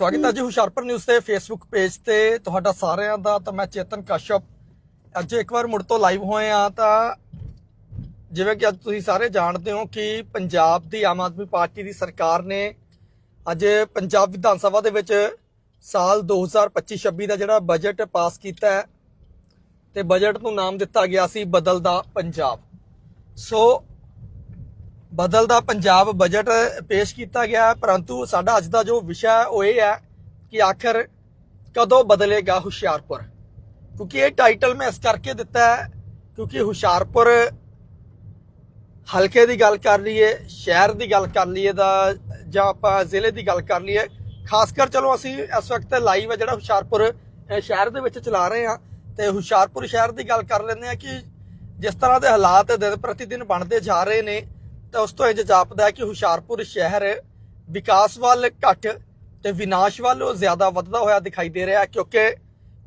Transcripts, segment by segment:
ਸਵਾਗਤ ਹੈ ਜੀ ਹੁਸ਼ਿਆਰਪੁਰ ਨਿਊਜ਼ ਤੇ ਫੇਸਬੁੱਕ ਪੇਜ ਤੇ। ਤੁਹਾਡਾ ਸਾਰਿਆਂ ਦਾ ਤਾਂ ਮੈਂ ਚੇਤਨ ਕਸ਼ਪ ਅੱਜ ਇੱਕ ਵਾਰ ਮੁੜ ਤੋਂ ਲਾਈਵ ਹੋਏ ਆ ਤਾਂ ਜਿਵੇਂ ਕਿ ਅੱਜ ਤੁਸੀਂ ਸਾਰੇ ਜਾਣਦੇ ਹੋ ਕਿ ਪੰਜਾਬ ਦੀ ਆਮ ਆਦਮੀ ਪਾਰਟੀ ਦੀ ਸਰਕਾਰ ਨੇ ਅੱਜ ਪੰਜਾਬ ਵਿਧਾਨ ਸਭਾ ਦੇ ਵਿੱਚ ਸਾਲ 2025-26 ਦਾ ਜਿਹੜਾ ਬਜਟ ਪਾਸ ਕੀਤਾ ਹੈ, ਤੇ ਬਜਟ ਨੂੰ ਨਾਮ ਦਿੱਤਾ ਗਿਆ ਸੀ ਬਦਲਦਾ ਪੰਜਾਬ। ਸੋ ਬਦਲਦਾ ਪੰਜਾਬ ਬਜਟ ਪੇਸ਼ ਕੀਤਾ ਗਿਆ ਪਰੰਤੂ ਸਾਡਾ ਅੱਜ ਦਾ ਜੋ ਵਿਸ਼ਾ ਹੈ, ਉਹ ਇਹ ਹੈ ਕਿ ਆਖਰ ਕਦੋਂ ਬਦਲੇਗਾ ਹੁਸ਼ਿਆਰਪੁਰ? ਕਿਉਂਕਿ ਇਹ ਟਾਈਟਲ ਮੈਂ ਇਸ ਕਰਕੇ ਦਿੱਤਾ ਹੈ, ਕਿਉਂਕਿ ਹੁਸ਼ਿਆਰਪੁਰ ਹਲਕੇ ਦੀ ਗੱਲ ਕਰ ਲਈਏ, ਸ਼ਹਿਰ ਦੀ ਗੱਲ ਕਰ ਲਈਏ ਦਾ ਜਾਂ ਆਪਾਂ ਜ਼ਿਲ੍ਹੇ ਦੀ ਗੱਲ ਕਰ ਲਈਏ, ਖਾਸ ਕਰ ਚਲੋ ਅਸੀਂ ਇਸ ਵਕਤ ਲਾਈਵ ਹੈ ਜਿਹੜਾ ਹੁਸ਼ਿਆਰਪੁਰ ਸ਼ਹਿਰ ਦੇ ਵਿੱਚ ਚਲਾ ਰਹੇ ਹਾਂ ਤੇ ਹੁਸ਼ਿਆਰਪੁਰ ਸ਼ਹਿਰ ਦੀ ਗੱਲ ਕਰ ਲੈਂਦੇ ਆ ਕਿ ਜਿਸ ਤਰ੍ਹਾਂ ਦੇ ਹਾਲਾਤ ਦਿਨ ਪ੍ਰਤੀ ਦਿਨ ਬਣਦੇ ਜਾ ਰਹੇ ਨੇ ਤਾਂ ਉਸ ਤੋਂ ਇੰਜ ਜਾਪਦਾ ਹੈ ਕਿ ਹੁਸ਼ਿਆਰਪੁਰ ਸ਼ਹਿਰ ਵਿਕਾਸ ਵੱਲ ਘੱਟ ਤੇ ਵਿਨਾਸ਼ ਵੱਲ ਉਹ ਜ਼ਿਆਦਾ ਵੱਧਦਾ ਹੋਇਆ ਦਿਖਾਈ ਦੇ ਰਿਹਾ ਕਿਉਂਕਿ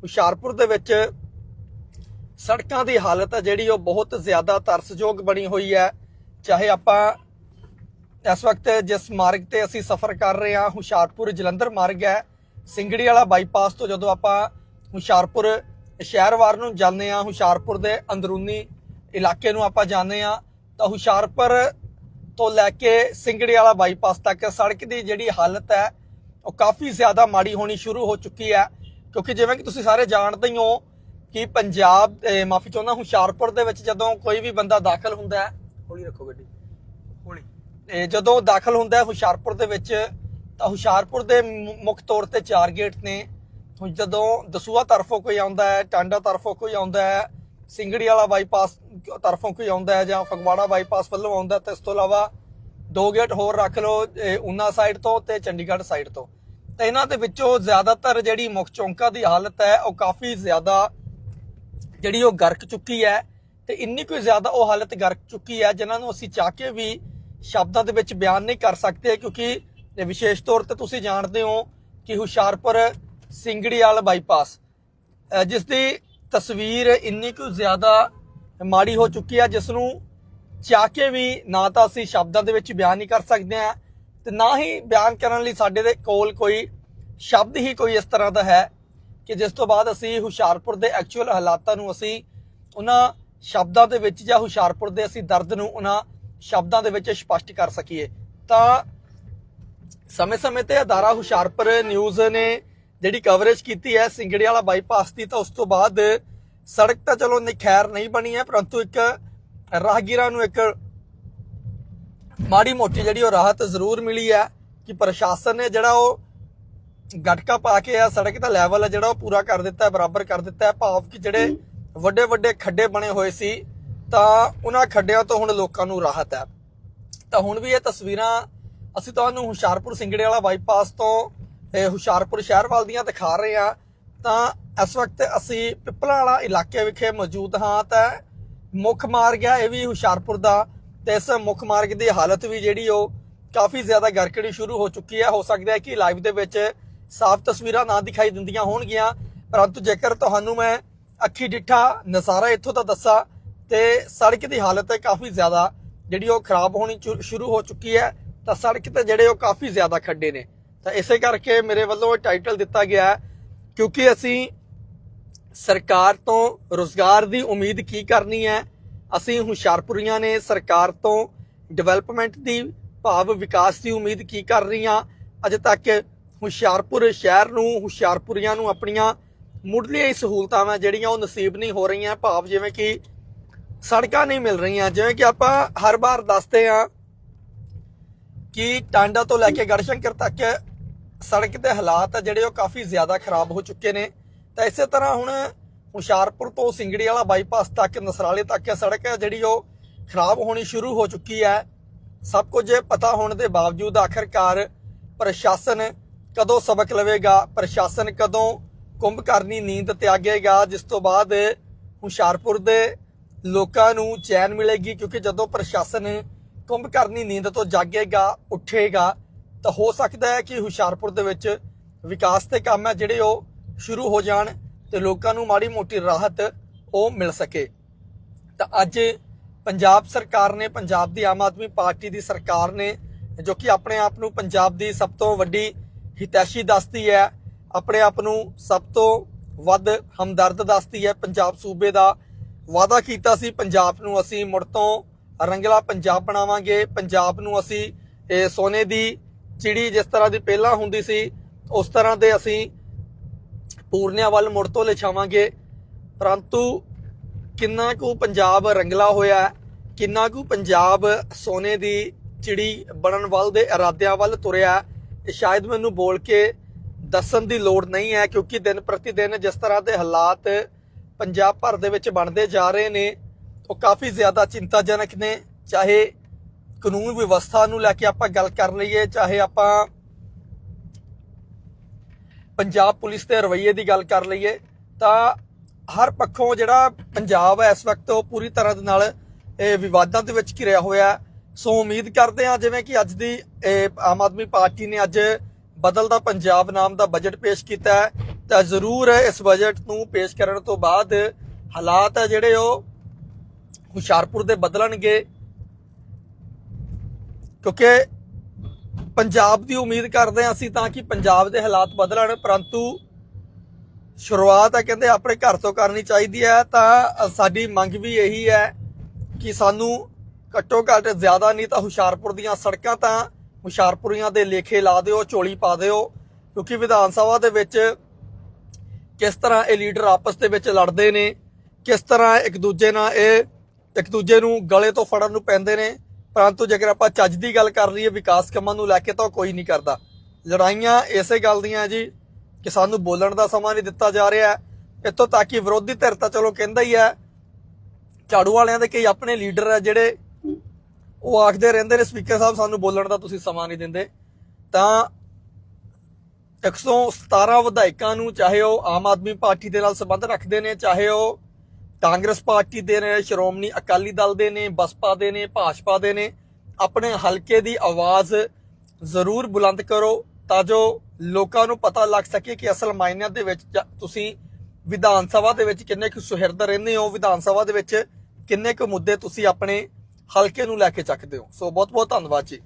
ਹੁਸ਼ਿਆਰਪੁਰ ਦੇ ਵਿੱਚ ਸੜਕਾਂ ਦੀ ਹਾਲਤ ਹੈ ਜਿਹੜੀ ਉਹ ਬਹੁਤ ਜ਼ਿਆਦਾ ਤਰਸਯੋਗ ਬਣੀ ਹੋਈ ਹੈ। ਚਾਹੇ ਆਪਾਂ ਇਸ ਵਕਤ ਜਿਸ ਮਾਰਗ ਤੇ ਅਸੀਂ ਸਫ਼ਰ ਕਰ ਰਹੇ ਹਾਂ, ਹੁਸ਼ਿਆਰਪੁਰ ਜਲੰਧਰ ਮਾਰਗ ਹੈ, ਸਿੰਗੜੀ ਵਾਲਾ ਬਾਈਪਾਸ ਤੋਂ ਜਦੋਂ ਆਪਾਂ ਹੁਸ਼ਿਆਰਪੁਰ ਸ਼ਹਿਰਵਾਰ ਨੂੰ ਜਾਂਦੇ ਹਾਂ, ਹੁਸ਼ਿਆਰਪੁਰ ਦੇ ਅੰਦਰੂਨੀ ਇਲਾਕੇ ਨੂੰ ਆਪਾਂ ਜਾਂਦੇ ਹਾਂ, ਤਾਂ ਹੁਸ਼ਿਆਰਪੁਰ ਤੋਂ ਲੈ ਕੇ ਸਿੰਗੜੀ ਵਾਲਾ ਬਾਈਪਾਸ ਤੱਕ ਸੜਕ ਦੀ ਜਿਹੜੀ ਹਾਲਤ ਹੈ ਉਹ ਕਾਫੀ ਜ਼ਿਆਦਾ ਮਾੜੀ ਹੋਣੀ ਸ਼ੁਰੂ ਹੋ ਚੁੱਕੀ ਹੈ। ਕਿਉਂਕਿ ਜਿਵੇਂ ਕਿ ਤੁਸੀਂ ਸਾਰੇ ਜਾਣਦੇ ਹੀ ਹੋ ਕਿ ਪੰਜਾਬ ਮਾਫੀ ਚਾਹੁੰਦਾ ਹੁਸ਼ਿਆਰਪੁਰ ਦੇ ਵਿੱਚ ਜਦੋਂ ਕੋਈ ਵੀ ਬੰਦਾ ਦਾਖਲ ਹੁੰਦਾ ਹੈ ਹੌਲੀ ਰੱਖੋ ਗੱਡੀ। ਹੌਲੀ। ਇਹ ਜਦੋਂ ਦਾਖਲ ਹੁੰਦਾ ਹੈ ਹੁਸ਼ਿਆਰਪੁਰ ਦੇ ਵਿੱਚ ਤਾਂ ਹੁਸ਼ਿਆਰਪੁਰ ਦੇ ਮੁੱਖ ਤੌਰ ਤੇ ਚਾਰ ਗੇਟ ਨੇ। ਹੁਣ ਜਦੋਂ ਦਸੂਆ ਤਰਫੋਂ ਕੋਈ ਆਉਂਦਾ ਹੈ ਟਾਂਡਾ ਤਰਫੋਂ ਕੋਈ ਆਉਂਦਾ ਹੈ ਸਿੰਗੜੀ ਵਾਲਾ ਬਾਈਪਾਸ ਤਰਫੋਂ ਕੋਈ ਆਉਂਦਾ ਹੈ ਜਾਂ ਫਗਵਾੜਾ ਬਾਈਪਾਸ ਵੱਲੋਂ ਆਉਂਦਾ ਤੇ ਇਸ ਤੋਂ ਇਲਾਵਾ ਦੋ ਗੇਟ ਹੋਰ ਰੱਖ ਲਓ, ਇਹ ਉਨਾ ਸਾਈਡ ਤੋਂ ਤੇ ਚੰਡੀਗੜ੍ਹ ਸਾਈਡ ਤੋਂ। ਤੇ ਇਹਨਾਂ ਦੇ ਵਿੱਚੋਂ ਜ਼ਿਆਦਾਤਰ ਜਿਹੜੀ ਮੁੱਖ ਚੌਂਕਾਂ ਦੀ ਹਾਲਤ ਹੈ, ਉਹ ਕਾਫੀ ਜ਼ਿਆਦਾ ਜਿਹੜੀ ਉਹ ਗਰਕ ਚੁੱਕੀ ਹੈ ਤੇ ਇੰਨੀ ਕੋਈ ਜ਼ਿਆਦਾ ਉਹ ਹਾਲਤ ਗਰਕ ਚੁੱਕੀ ਹੈ, ਜਿਨ੍ਹਾਂ ਨੂੰ ਅਸੀਂ ਚਾਹ ਕੇ ਵੀ ਸ਼ਬਦਾਂ ਦੇ ਵਿੱਚ ਬਿਆਨ ਨਹੀਂ ਕਰ ਸਕਦੇ, ਕਿਉਂਕਿ ਵਿਸ਼ੇਸ਼ ਤੌਰ ਤੇ ਤੁਸੀਂ ਜਾਣਦੇ ਹੋ ਕਿ ਹੁਸ਼ਿਆਰਪੁਰ ਸਿੰਗੜੀ ਵਾਲਾ ਬਾਈਪਾਸ ਅਹ ਜਿਸ ਦੀ ਤਸਵੀਰ ਇੰਨੀ ਕੁ ਜ਼ਿਆਦਾ ਮਾੜੀ ਹੋ ਚੁੱਕੀ ਹੈ ਜਿਸ ਨੂੰ ਚਾਹ ਕੇ ਵੀ ਨਾ ਤਾਂ ਅਸੀਂ ਸ਼ਬਦਾਂ ਦੇ ਵਿੱਚ ਬਿਆਨ ਨਹੀਂ ਕਰ ਸਕਦੇ ਆ ਤੇ ਨਾ ਹੀ ਬਿਆਨ ਕਰਨ ਲਈ ਸਾਡੇ ਦੇ ਕੋਲ ਕੋਈ ਸ਼ਬਦ ਹੀ ਕੋਈ ਇਸ ਤਰ੍ਹਾਂ ਦਾ ਹੈ ਕਿ ਜਿਸ ਤੋਂ ਬਾਅਦ ਅਸੀਂ ਹੁਸ਼ਿਆਰਪੁਰ ਦੇ ਐਕਚੁਅਲ ਹਾਲਾਤਾਂ ਨੂੰ ਅਸੀਂ ਉਹਨਾਂ ਸ਼ਬਦਾਂ ਦੇ ਵਿੱਚ ਜਾਂ ਹੁਸ਼ਿਆਰਪੁਰ ਦੇ ਅਸੀਂ ਦਰਦ ਨੂੰ ਉਹਨਾਂ ਸ਼ਬਦਾਂ ਦੇ ਵਿੱਚ ਸਪਸ਼ਟ ਕਰ ਸਕੀਏ। ਤਾਂ ਸਮੇਂ-ਸਮੇਂ ਤੇ ਅਦਾਰਾ ਹੁਸ਼ਿਆਰਪੁਰ ਨਿਊਜ਼ ਨੇ ਜਿਹੜੀ ਕਵਰੇਜ ਕੀਤੀ ਹੈ ਸਿੰਗੜੀ ਵਾਲਾ ਬਾਈਪਾਸ ਦੀ, ਤਾਂ ਉਸ ਤੋਂ ਬਾਅਦ ਸੜਕ ਤਾਂ ਚਲੋ ਨਿਖੈਰ ਨਹੀਂ ਬਣੀ ਹੈ, ਪਰੰਤੂ ਇੱਕ ਰਾਹਗੀਰਾਂ ਨੂੰ ਇੱਕ ਮਾੜੀ ਮੋਟੀ ਜਿਹੜੀ ਉਹ ਰਾਹਤ ਜ਼ਰੂਰ ਮਿਲੀ ਹੈ ਕਿ ਪ੍ਰਸ਼ਾਸਨ ਨੇ ਜਿਹੜਾ ਉਹ ਗਟਕਾ ਪਾ ਕੇ ਆ, ਸੜਕ ਦਾ ਲੈਵਲ ਹੈ ਜਿਹੜਾ ਉਹ ਪੂਰਾ ਕਰ ਦਿੱਤਾ ਬਰਾਬਰ ਕਰ ਦਿੱਤਾ ਹੈ, ਭਾਵ ਕਿ ਜਿਹੜੇ ਵੱਡੇ ਵੱਡੇ ਖੱਡੇ ਬਣੇ ਹੋਏ ਸੀ, ਤਾਂ ਉਹਨਾਂ ਖੱਡਿਆਂ ਤੋਂ ਹੁਣ ਲੋਕਾਂ ਨੂੰ ਰਾਹਤ ਹੈ। ਤਾਂ ਹੁਣ ਵੀ ਇਹ ਤਸਵੀਰਾਂ ਅਸੀਂ ਤੁਹਾਨੂੰ ਹੁਸ਼ਿਆਰਪੁਰ ਸਿੰਗੜੇ ਵਾਲਾ ਬਾਈਪਾਸ ਤੋਂ ਹੁਸ਼ਿਆਰਪੁਰ ਸ਼ਹਿਰ ਵੱਲ ਦੀਆਂ ਦਿਖਾ ਰਹੇ ਹਾਂ। ਤਾਂ ਇਸ ਵਕਤ ਅਸੀਂ ਪਿੱਪਲਾਂ ਵਾਲਾ ਇਲਾਕੇ ਵਿਖੇ ਮੌਜੂਦ ਹਾਂ ਤਾਂ ਮੁੱਖ ਮਾਰਗ ਹੈ ਇਹ ਵੀ ਹੁਸ਼ਿਆਰਪੁਰ ਦਾ ਤੇ ਇਸ ਮੁੱਖ ਮਾਰਗ ਦੀ ਹਾਲਤ ਵੀ ਜਿਹੜੀ ਉਹ ਕਾਫੀ ਜ਼ਿਆਦਾ ਗਰਕੜੀ ਸ਼ੁਰੂ ਹੋ ਚੁੱਕੀ ਹੈ। ਹੋ ਸਕਦਾ ਹੈ ਕਿ ਲਾਈਵ ਦੇ ਵਿੱਚ ਸਾਫ਼ ਤਸਵੀਰਾਂ ਨਾ ਦਿਖਾਈ ਦਿੰਦੀਆਂ ਹੋਣਗੀਆਂ, ਪਰੰਤੂ ਜੇਕਰ ਤੁਹਾਨੂੰ ਮੈਂ ਅੱਖੀ ਡਿੱਠਾ ਨਜ਼ਾਰਾ ਇੱਥੋਂ ਦਾ ਦੱਸਾਂ ਤੇ ਸੜਕ ਦੀ ਹਾਲਤ ਹੈ ਕਾਫੀ ਜ਼ਿਆਦਾ ਜਿਹੜੀ ਉਹ ਖਰਾਬ ਹੋਣੀ ਚੁ- ਸ਼ੁਰੂ ਹੋ ਚੁੱਕੀ ਹੈ, ਤਾਂ ਸੜਕ ਤੇ ਜਿਹੜੇ ਉਹ ਕਾਫੀ ਜ਼ਿਆਦਾ ਖੱਡੇ ਨੇ। ਤਾਂ ਇਸੇ ਕਰਕੇ ਮੇਰੇ ਵੱਲੋਂ ਇਹ ਟਾਈਟਲ ਦਿੱਤਾ ਗਿਆ ਹੈ ਕਿਉਂਕਿ ਅਸੀਂ ਸਰਕਾਰ ਤੋਂ ਰੋਜ਼ਗਾਰ ਦੀ ਉਮੀਦ ਕੀ ਕਰਨੀ ਹੈ? ਅਸੀਂ ਹੁਸ਼ਿਆਰਪੁਰੀਆਂ ਨੇ ਸਰਕਾਰ ਤੋਂ ਡਿਵੈਲਪਮੈਂਟ ਦੀ ਭਾਵ ਵਿਕਾਸ ਦੀ ਉਮੀਦ ਕੀ ਕਰ ਰਹੀਆਂ ਅਜੇ ਤੱਕ ਹੁਸ਼ਿਆਰਪੁਰ ਸ਼ਹਿਰ ਨੂੰ, ਹੁਸ਼ਿਆਰਪੁਰੀਆਂ ਨੂੰ ਆਪਣੀਆਂ ਮੁੱਢਲੀਆਂ ਹੀ ਸਹੂਲਤਾਂ ਜਿਹੜੀਆਂ ਉਹ ਨਸੀਬ ਨਹੀਂ ਹੋ ਰਹੀਆਂ। ਭਾਵ ਜਿਵੇਂ ਕਿ ਸੜਕਾਂ ਨਹੀਂ ਮਿਲ ਰਹੀਆਂ। ਜਿਵੇਂ ਕਿ ਆਪਾਂ ਹਰ ਵਾਰ ਦੱਸਦੇ ਹਾਂ ਕਿ ਟਾਂਡਾ ਤੋਂ ਲੈ ਕੇ ਗੜਸ਼ੰਕਰ ਤੱਕ ਸੜਕ ਦੇ ਹਾਲਾਤ ਆ ਜਿਹੜੇ ਉਹ ਕਾਫੀ ਜ਼ਿਆਦਾ ਖਰਾਬ ਹੋ ਚੁੱਕੇ ਨੇ। ਤਾਂ ਇਸੇ ਤਰ੍ਹਾਂ ਹੁਣ ਹੁਸ਼ਿਆਰਪੁਰ ਤੋਂ ਸਿੰਗੜੀ ਵਾਲਾ ਬਾਈਪਾਸ ਤੱਕ, ਨਸਰਾਲੇ ਤੱਕ ਇਹ ਸੜਕ ਹੈ ਜਿਹੜੀ ਉਹ ਖਰਾਬ ਹੋਣੀ ਸ਼ੁਰੂ ਹੋ ਚੁੱਕੀ ਹੈ। ਸਭ ਕੁਝ ਪਤਾ ਹੋਣ ਦੇ ਬਾਵਜੂਦ ਆਖਰਕਾਰ ਪ੍ਰਸ਼ਾਸਨ ਕਦੋਂ ਸਬਕ ਲਵੇਗਾ, ਪ੍ਰਸ਼ਾਸਨ ਕਦੋਂ ਕੁੰਭ ਕਰਨੀ ਨੀਂਦ ਤਿਆਗੇਗਾ, ਜਿਸ ਤੋਂ ਬਾਅਦ ਹੁਸ਼ਿਆਰਪੁਰ ਦੇ ਲੋਕਾਂ ਨੂੰ ਚੈਨ ਮਿਲੇਗੀ, ਕਿਉਂਕਿ ਜਦੋਂ ਪ੍ਰਸ਼ਾਸਨ ਕੁੰਭ ਕਰਨੀ ਨੀਂਦ ਤੋਂ ਜਾਗੇਗਾ, ਉੱਠੇਗਾ ਤਾਂ ਹੋ ਸਕਦਾ ਹੈ ਕਿ ਹੁਸ਼ਿਆਰਪੁਰ ਦੇ ਵਿੱਚ ਵਿਕਾਸ ਦੇ ਕੰਮ ਹੈ ਜਿਹੜੇ ਉਹ ਸ਼ੁਰੂ ਹੋ ਜਾਣ ਤੇ ਲੋਕਾਂ ਨੂੰ ਮਾੜੀ ਮੋਟੀ ਰਾਹਤ ਉਹ ਮਿਲ ਸਕੇ। ਤਾਂ ਅੱਜ ਪੰਜਾਬ ਸਰਕਾਰ ਨੇ, ਪੰਜਾਬ ਦੀ ਆਮ ਆਦਮੀ ਪਾਰਟੀ ਦੀ ਸਰਕਾਰ ਨੇ, ਜੋ ਕਿ ਆਪਣੇ ਆਪ ਨੂੰ ਪੰਜਾਬ ਦੀ ਸਭ ਤੋਂ ਵੱਡੀ ਹਿਤੈਸ਼ੀ ਦੱਸਦੀ ਹੈ, ਆਪਣੇ ਆਪ ਨੂੰ ਸਭ ਤੋਂ ਵੱਧ ਹਮਦਰਦ ਦੱਸਦੀ ਹੈ। ਪੰਜਾਬ ਸੂਬੇ ਦਾ ਵਾਅਦਾ ਕੀਤਾ ਸੀ, ਪੰਜਾਬ ਨੂੰ ਅਸੀਂ ਮੁੜ ਤੋਂ ਰੰਗਲਾ ਪੰਜਾਬ ਬਣਾਵਾਂਗੇ, ਪੰਜਾਬ ਨੂੰ ਅਸੀਂ ਸੋਨੇ ਦੀ ਚਿੜੀ ਜਿਸ ਤਰ੍ਹਾਂ ਦੀ ਪਹਿਲਾਂ ਹੁੰਦੀ ਸੀ ਉਸ ਤਰ੍ਹਾਂ ਦੇ ਅਸੀਂ ਪੂਰਨਿਆਂ ਵੱਲ ਮੁੜ ਤੋਂ ਲਿਛਾਵਾਂਗੇ। ਪਰੰਤੂ ਕਿੰਨਾ ਕੁ ਪੰਜਾਬ ਰੰਗਲਾ ਹੋਇਆ ਹੈ, ਕਿੰਨਾ ਕੁ ਪੰਜਾਬ ਸੋਨੇ ਦੀ ਚਿੜੀ ਬਣਨ ਵੱਲ ਦੇ ਇਰਾਦਿਆਂ ਵੱਲ ਤੁਰਿਆ ਇਹ ਸ਼ਾਇਦ ਮੈਨੂੰ ਬੋਲ ਕੇ ਦੱਸਣ ਦੀ ਲੋੜ ਨਹੀਂ ਹੈ ਕਿਉਂਕਿ ਦਿਨ ਪ੍ਰਤੀ ਦਿਨ ਜਿਸ ਤਰ੍ਹਾਂ ਦੇ ਹਾਲਾਤ ਪੰਜਾਬ ਭਰ ਦੇ ਵਿੱਚ ਬਣਦੇ ਜਾ ਰਹੇ ਨੇ ਉਹ ਕਾਫੀ ਜ਼ਿਆਦਾ ਚਿੰਤਾਜਨਕ ਨੇ ਚਾਹੇ ਕਾਨੂੰਨ ਵਿਵਸਥਾ ਨੂੰ ਲੈ ਕੇ ਆਪਾਂ ਗੱਲ ਕਰ ਲਈਏ, ਚਾਹੇ ਆਪਾਂ ਪੰਜਾਬ ਪੁਲਿਸ ਦੇ ਰਵੱਈਏ ਦੀ ਗੱਲ ਕਰ ਲਈਏ, ਤਾਂ ਹਰ ਪੱਖੋਂ ਜਿਹੜਾ ਪੰਜਾਬ ਹੈ ਇਸ ਵਕਤ ਉਹ ਪੂਰੀ ਤਰ੍ਹਾਂ ਦੇ ਨਾਲ ਵਿਵਾਦਾਂ ਦੇ ਵਿੱਚ ਘਿਰਿਆ ਹੋਇਆ ਸੋ ਉਮੀਦ ਕਰਦੇ ਹਾਂ ਜਿਵੇਂ ਕਿ ਅੱਜ ਦੀ ਆਮ ਆਦਮੀ ਪਾਰਟੀ ਨੇ ਅੱਜ ਬਦਲਦਾ ਪੰਜਾਬ ਨਾਮ ਦਾ ਬਜਟ ਪੇਸ਼ ਕੀਤਾ ਹੈ, ਤਾਂ ਜ਼ਰੂਰ ਇਸ ਬਜਟ ਨੂੰ ਪੇਸ਼ ਕਰਨ ਤੋਂ ਬਾਅਦ ਹਾਲਾਤ ਹੈ ਜਿਹੜੇ ਉਹ ਹੁਸ਼ਿਆਰਪੁਰ ਦੇ ਬਦਲਣਗੇ। ਕਿਉਂਕਿ ਪੰਜਾਬ ਦੀ ਉਮੀਦ ਕਰਦੇ ਹਾਂ ਅਸੀਂ ਤਾਂ ਕਿ ਪੰਜਾਬ ਦੇ ਹਾਲਾਤ ਬਦਲਣ, ਪਰੰਤੂ ਸ਼ੁਰੂਆਤ ਹੈ, ਕਹਿੰਦੇ ਆਪਣੇ ਘਰ ਤੋਂ ਕਰਨੀ ਚਾਹੀਦੀ ਹੈ, ਤਾਂ ਸਾਡੀ ਮੰਗ ਵੀ ਇਹੀ ਹੈ ਕਿ ਸਾਨੂੰ ਘੱਟੋ ਘੱਟ ਜ਼ਿਆਦਾ ਨਹੀਂ ਤਾਂ ਹੁਸ਼ਿਆਰਪੁਰ ਦੀਆਂ ਸੜਕਾਂ ਤਾਂ ਹੁਸ਼ਿਆਰਪੁਰੀਆਂ ਦੇ ਲੇਖੇ ਲਾ ਦਿਓ, ਝੋਲੀ ਪਾ ਦਿਓ, ਕਿਉਂਕਿ ਵਿਧਾਨ ਸਭਾ ਦੇ ਵਿੱਚ ਕਿਸ ਤਰ੍ਹਾਂ ਇਹ ਲੀਡਰ ਆਪਸ ਦੇ ਵਿੱਚ ਲੜਦੇ ਨੇ, ਕਿਸ ਤਰ੍ਹਾਂ ਇੱਕ ਦੂਜੇ ਨਾਲ ਇਹ ਇੱਕ ਦੂਜੇ ਨੂੰ ਗਲੇ ਤੋਂ ਫੜਨ ਨੂੰ ਪੈਂਦੇ ਨੇ ਪਰੰਤੂ ਜੇਕਰ ਆਪਾਂ ਚੱਜ ਦੀ ਗੱਲ ਕਰ ਲਈਏ ਵਿਕਾਸ ਕੰਮਾਂ ਨੂੰ ਲੈ ਕੇ ਤਾਂ ਉਹ ਕੋਈ ਨਹੀਂ ਕਰਦਾ। ਲੜਾਈਆਂ ਇਸੇ ਗੱਲ ਦੀਆਂ ਜੀ ਕਿ ਸਾਨੂੰ ਬੋਲਣ ਦਾ ਸਮਾਂ ਨਹੀਂ ਦਿੱਤਾ ਜਾ ਰਿਹਾ। ਇੱਥੋਂ ਤੱਕ ਕਿ ਵਿਰੋਧੀ ਧਿਰ ਤਾਂ ਚਲੋ ਕਹਿੰਦਾ ਹੀ ਹੈ, ਝਾੜੂ ਵਾਲਿਆਂ ਦੇ ਕਈ ਆਪਣੇ ਲੀਡਰ ਹੈ ਜਿਹੜੇ ਉਹ ਆਖਦੇ ਰਹਿੰਦੇ ਨੇ, ਸਪੀਕਰ ਸਾਹਿਬ ਸਾਨੂੰ ਬੋਲਣ ਦਾ ਤੁਸੀਂ ਸਮਾਂ ਨਹੀਂ ਦਿੰਦੇ। ਤਾਂ 117 ਵਿਧਾਇਕਾਂ ਨੂੰ ਚਾਹੇ ਉਹ ਆਮ ਆਦਮੀ ਪਾਰਟੀ ਦੇ ਨਾਲ ਸੰਬੰਧ ਰੱਖਦੇ ਨੇ, ਚਾਹੇ ਉਹ ਕਾਂਗਰਸ ਪਾਰਟੀ ਦੇ ਨੇ, ਸ਼੍ਰੋਮਣੀ ਅਕਾਲੀ ਦਲ ਦੇ ਨੇ, ਬਸਪਾ ਦੇ ਨੇ, ਭਾਜਪਾ ਦੇ ਨੇ, ਆਪਣੇ ਹਲਕੇ ਦੀ ਆਵਾਜ਼ ਜ਼ਰੂਰ ਬੁਲੰਦ ਕਰੋ ਤਾਂ ਜੋ ਲੋਕਾਂ ਨੂੰ ਪਤਾ ਲੱਗ ਸਕੇ ਕਿ ਅਸਲ ਮਾਇਨਿਆਂ ਦੇ ਵਿੱਚ ਤੁਸੀਂ ਵਿਧਾਨ ਸਭਾ ਦੇ ਵਿੱਚ ਕਿੰਨੇ ਕੁ ਸੁਹਿਰਦ ਰਹਿੰਦੇ ਹੋ, ਵਿਧਾਨ ਸਭਾ ਦੇ ਵਿੱਚ ਕਿੰਨੇ ਕੁ ਮੁੱਦੇ ਤੁਸੀਂ ਆਪਣੇ ਹਲਕੇ ਨੂੰ ਲੈ ਕੇ ਚੱਕਦੇ ਹੋ। ਸੋ ਬਹੁਤ ਬਹੁਤ ਧੰਨਵਾਦ ਜੀ।